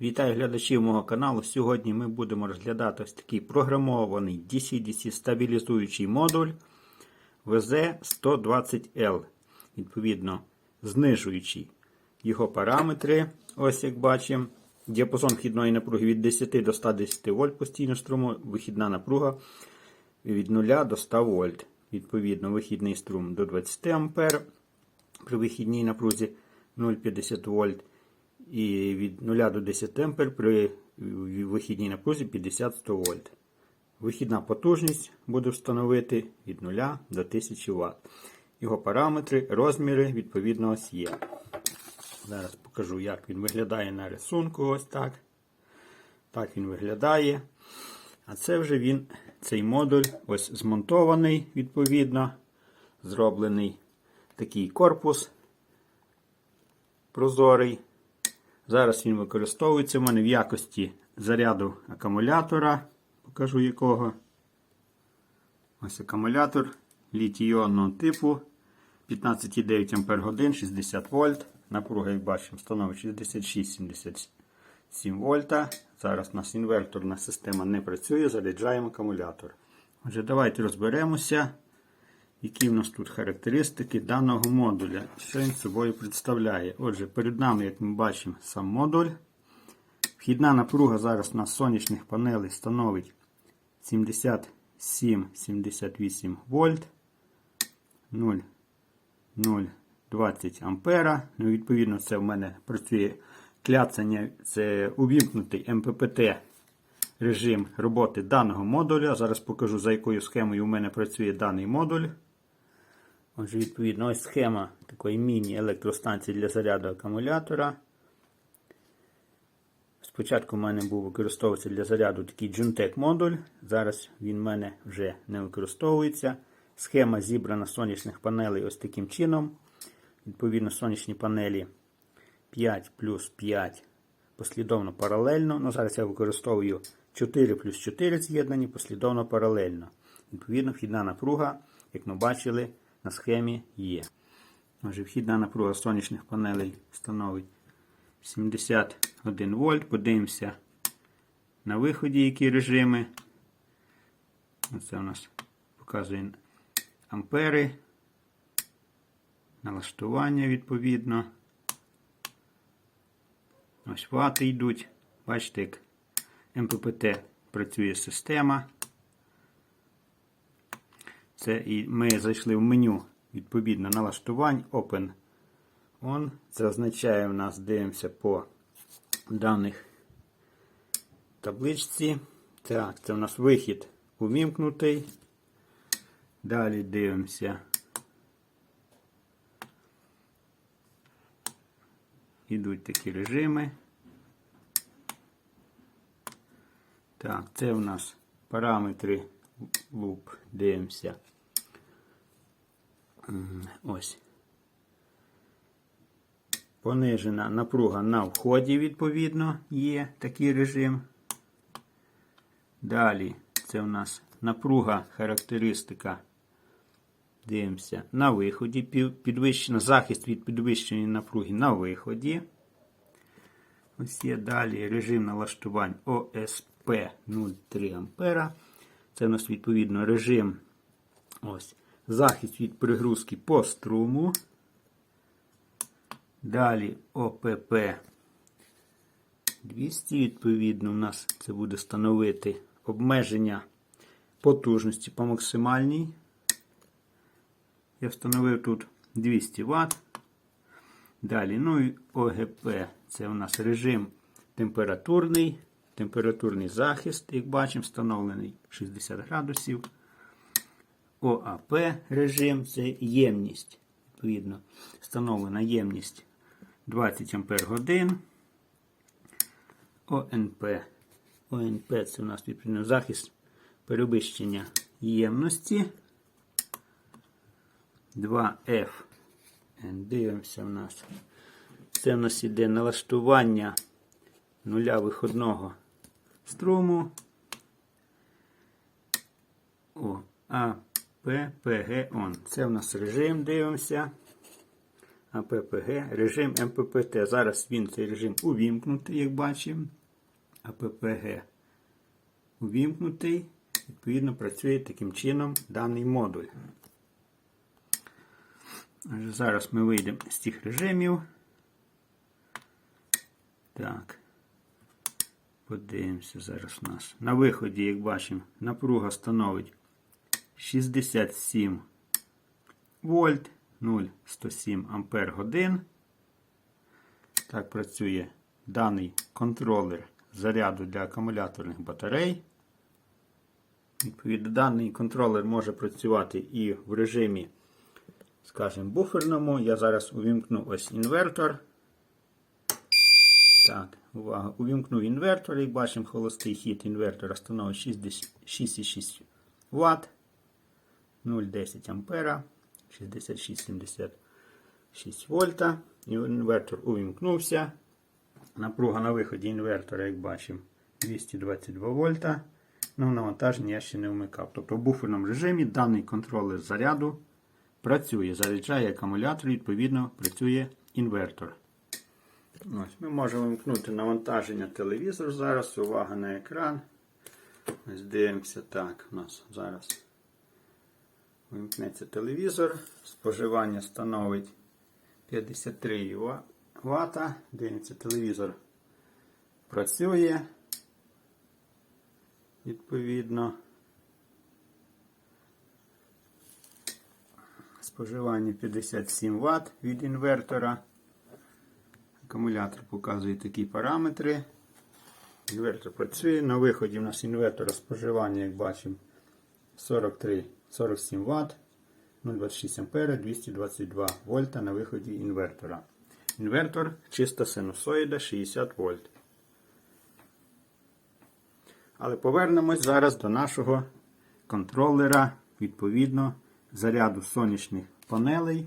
Вітаю глядачів мого каналу. Сьогодні ми будемо розглядати ось такий програмований DC-DC стабілізуючий модуль VZ120L. Відповідно, знижуючий його параметри. Ось як бачимо. Діапазон вхідної напруги від 10 до 110 вольт постійно струму, вихідна напруга від 0 до 100 вольт. Відповідно, вихідний струм до 20 А при вихідній напрузі 0,50 вольт і від 0 до 10 А при вихідній напрузі 50-100 вольт. Вихідна потужність буде встановити від 0 до 1000 Вт. Його параметри, розміри, відповідно, ось є. Зараз покажу, як він виглядає на рисунку. Ось так. Так він виглядає. А це вже він, цей модуль, ось змонтований, відповідно, зроблений такий корпус прозорий. Зараз він використовується в мене в якості заряду акумулятора. Покажу якого. Ось акумулятор літій-іонного типу 15,9 Ах 60 вольт. Напруга, як бачимо, становить 66-77 вольта. Зараз у нас інверторна система не працює, заряджаємо акумулятор. Отже, давайте розберемося, які в нас тут характеристики даного модуля. Що він собою представляє. Отже, перед нами, як ми бачимо, сам модуль. Вхідна напруга зараз на сонячних панелей становить 77-78 вольт. 0, 0, 20 ампера. Ну, відповідно, це в мене працює кляцання, це увімкнутий МППТ режим роботи даного модуля. Зараз покажу, за якою схемою у мене працює даний модуль. Отже, відповідно, ось схема такої міні-електростанції для заряду акумулятора. Спочатку в мене був використовувався для заряду такий Juntec модуль. Зараз він в мене вже не використовується. Схема зібрана сонячних панелей ось таким чином. Відповідно, сонячні панелі 5 плюс 5 послідовно паралельно. Ну, Зараз я використовую 4 плюс 4 з'єднані послідовно паралельно. Відповідно, вхідна напруга, як ми бачили, на схемі є. Отже, вхідна напруга сонячних панелей становить 71 вольт. Подивимося на виході, які режими. Це у нас показує ампери. Налаштування відповідно. Ось вати йдуть. Бачите, як МППТ працює система. Це і ми зайшли в меню відповідно налаштувань Open On. Це означає, у нас дивимося по даних табличці. Так, це у нас вихід увімкнутий. Далі дивимося. Ідуть такі режими. Так, це у нас параметри луп. Дивимося. Ось. Понижена напруга на вході, відповідно, є такий режим. Далі це у нас напруга характеристика. Дивимося на виході. Підвищена захист від підвищеної напруги на виході. Ось є далі режим налаштувань ОСП 0,3 А. Це у нас відповідно режим ось, захист від перегрузки по струму. Далі ОПП 200, відповідно, у нас це буде становити обмеження потужності по максимальній. Я встановив тут 200 Вт. Далі, ну і ОГП це у нас режим температурний. Температурний захист, як бачимо, встановлений 60 градусів. ОАП режим це ємність. Відповідно, встановлена ємність 20 Ампер годин. ОНП. ОНП це у нас відповідно захист перевищення ємності. 2F. Дивимося в нас. Це в нас іде налаштування нуля виходного струму. О, А, П, П, Г, ОН. Це в нас режим, дивимося. АППГ, режим МППТ. Зараз він цей режим увімкнутий, як бачимо. АППГ увімкнутий. Відповідно, працює таким чином даний модуль. Зараз ми вийдемо з цих режимів. Так. Подивимося зараз у нас. На виході, як бачимо, напруга становить 67 вольт 0,107 ампер годин. Так працює даний контролер заряду для акумуляторних батарей. Відповідно, даний контролер може працювати і в режимі, скажімо, буферному. Я зараз увімкну ось інвертор. Так, увага. Увімкнув інвертор, як бачимо, холостий хід інвертора становить 6,6 Вт, 0,10 ампера, 66,76 вольта. Інвертор увімкнувся. Напруга на виході інвертора, як бачимо, 222 вольта. Ну, навантаження я ще не вмикав. Тобто в буферному режимі даний контролер заряду працює, заряджає акумулятор, відповідно, працює інвертор. Ось, Ми можемо вимкнути навантаження телевізор зараз. Увага на екран. Ось дивимося так. У нас зараз вимкнеться телевізор. Споживання становить 53 Вт. Дивимося, телевізор працює. Відповідно. Споживання 57 Вт від інвертора. Акумулятор показує такі параметри. Інвертор працює. На виході у нас інвертора споживання, як бачимо, 43-47 Вт, 0,26 А, 222 вольта на виході інвертора. Інвертор чиста синусоїда 60 вольт. Але повернемось зараз до нашого контролера, відповідно, заряду сонячних панелей,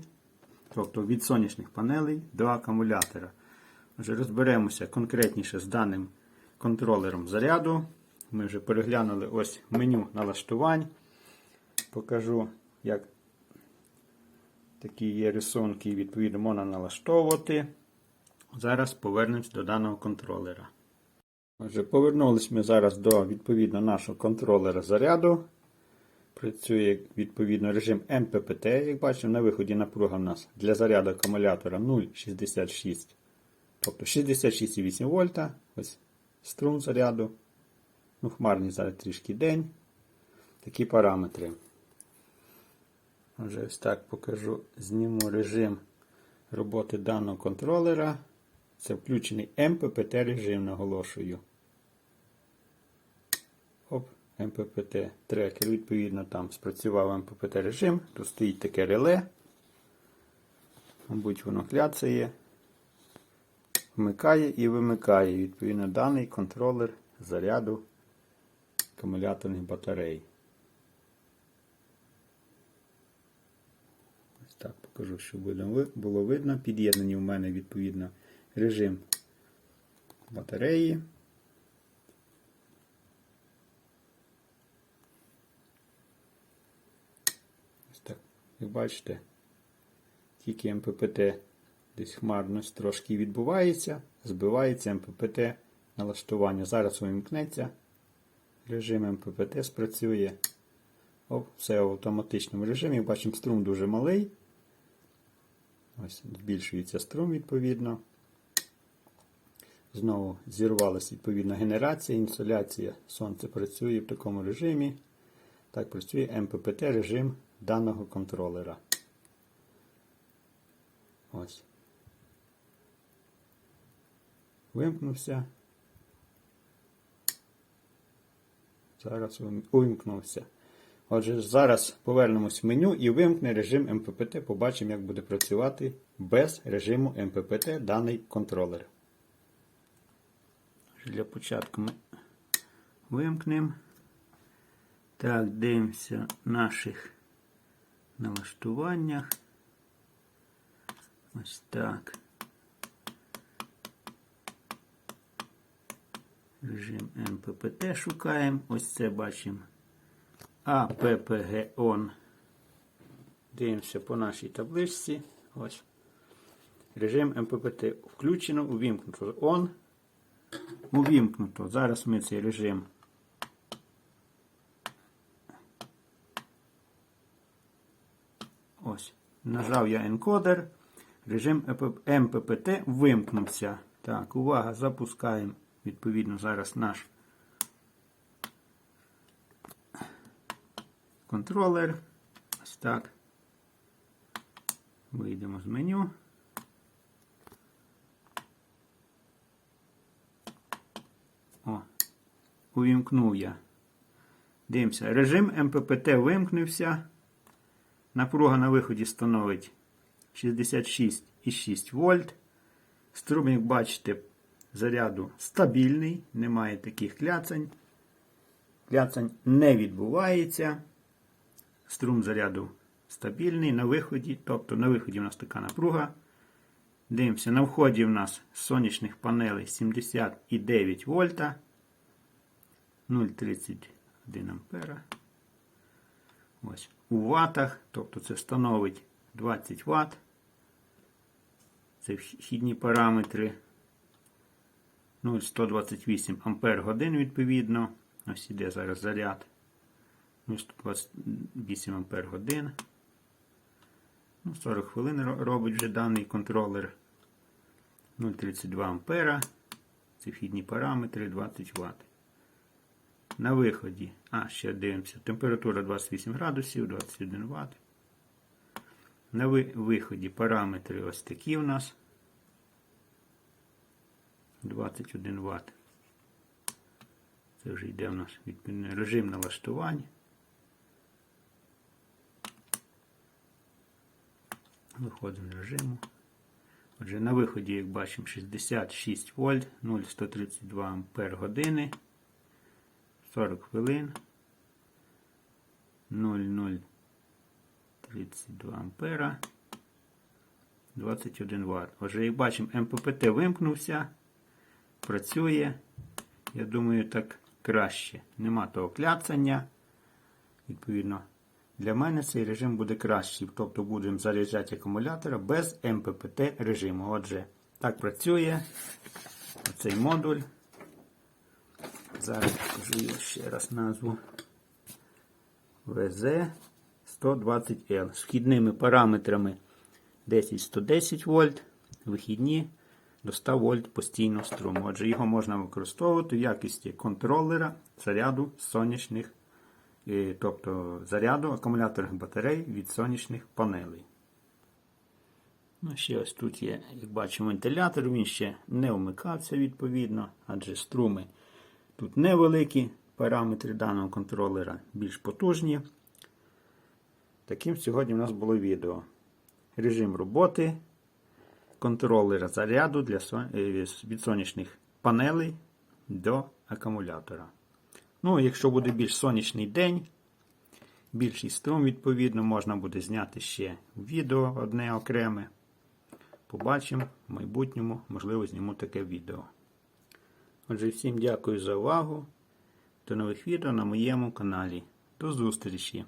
тобто від сонячних панелей до акумулятора. Отже, розберемося конкретніше з даним контролером заряду. Ми вже переглянули ось меню налаштувань. Покажу, як такі є рисунки, відповідно, можна налаштовувати. Зараз повернемось до даного контролера. Отже, повернулись ми зараз до відповідно нашого контролера заряду. Працює відповідно режим МППТ, як бачимо, на виході напруга у нас для заряду акумулятора 0,66. Тобто 66,8 вольта. Ось струм заряду. Ну, хмарний зараз трішки день. Такі параметри. Вже ось так покажу. Зніму режим роботи даного контролера. Це включений МППТ режим, наголошую. Оп, МППТ трекер, відповідно, там спрацював МППТ режим. Тут стоїть таке реле. Мабуть, воно кляцає, вмикає і вимикає, відповідно, даний контролер заряду акумуляторних батарей. Ось так покажу, щоб було видно. Під'єднані в мене відповідно режим батареї. Ось так, як бачите, тільки МППТ десь хмарність трошки відбувається, збивається МППТ налаштування. Зараз увімкнеться. Режим МППТ спрацює. Оп, все в автоматичному режимі. Бачимо, струм дуже малий. Ось збільшується струм відповідно. Знову зірвалася відповідна генерація, інсоляція. Сонце працює в такому режимі. Так працює МППТ режим даного контролера. Ось. Вимкнувся. Зараз увімкнувся. Отже, зараз повернемось в меню і вимкне режим МППТ. Побачимо, як буде працювати без режиму МППТ даний контролер. Для початку ми вимкнемо. Так, дивимося в наших налаштуваннях. Ось так. Режим МППТ шукаємо. Ось це бачимо. АППГ. Дивимося по нашій табличці. Ось. Режим МППТ включено, увімкнуто. On. Увімкнуто. Зараз ми цей режим. Ось. Нажав я енкодер. Режим МППТ вимкнувся. Так, увага, запускаємо. Відповідно, зараз наш контролер. Ось так. Вийдемо з меню. О, увімкнув я. Дивимося. Режим МППТ вимкнувся. Напруга на виході становить 66,6 вольт. Струм, як бачите, заряду стабільний, немає таких кляцань. Кляцань не відбувається. Струм заряду стабільний на виході, тобто на виході у нас така напруга. Дивимося, на вході у нас сонячних панелей 79 вольта. 0,31 ампера. Ось. У ватах, тобто це становить 20 Вт. Це вхідні параметри. 0,128 ампер годин відповідно. Ось іде зараз заряд. 0,128 ампер годин. Ну, 40 хвилин робить вже даний контролер. 0,32 ампера. Це параметри 20 Вт. На виході. А, ще дивимося. Температура 28 градусів, 21 Вт. На ви- виході параметри ось такі у нас. 21 Вт. Це вже йде у нас відповідний режим налаштувань. Виходимо з режиму. Отже, на виході, як бачимо, 66 вольт, 0,132 ампер години, 40 хвилин, 0,032 ампера, 21 Вт. Отже, як бачимо, МППТ вимкнувся, працює. Я думаю, так краще. Нема того кляцання. Відповідно, для мене цей режим буде кращий. Тобто будемо заряджати акумулятора без МППТ режиму. Отже, так працює цей модуль. Зараз покажу його ще раз назву. VZ120L з вхідними параметрами 10-110 вольт, вихідні до 100 вольт постійного струму. Отже, його можна використовувати в якості контролера заряду сонячних, е, тобто заряду акумуляторних батарей від сонячних панелей. Ну, ще ось тут є, як бачимо, вентилятор, він ще не вмикався відповідно, адже струми тут невеликі, параметри даного контролера більш потужні. Таким сьогодні у нас було відео. Режим роботи контролера заряду для, е, від сонячних панелей до акумулятора. Ну, якщо буде більш сонячний день, більший струм, відповідно, можна буде зняти ще відео одне окреме. Побачимо в майбутньому, можливо, зніму таке відео. Отже, всім дякую за увагу. До нових відео на моєму каналі. До зустрічі!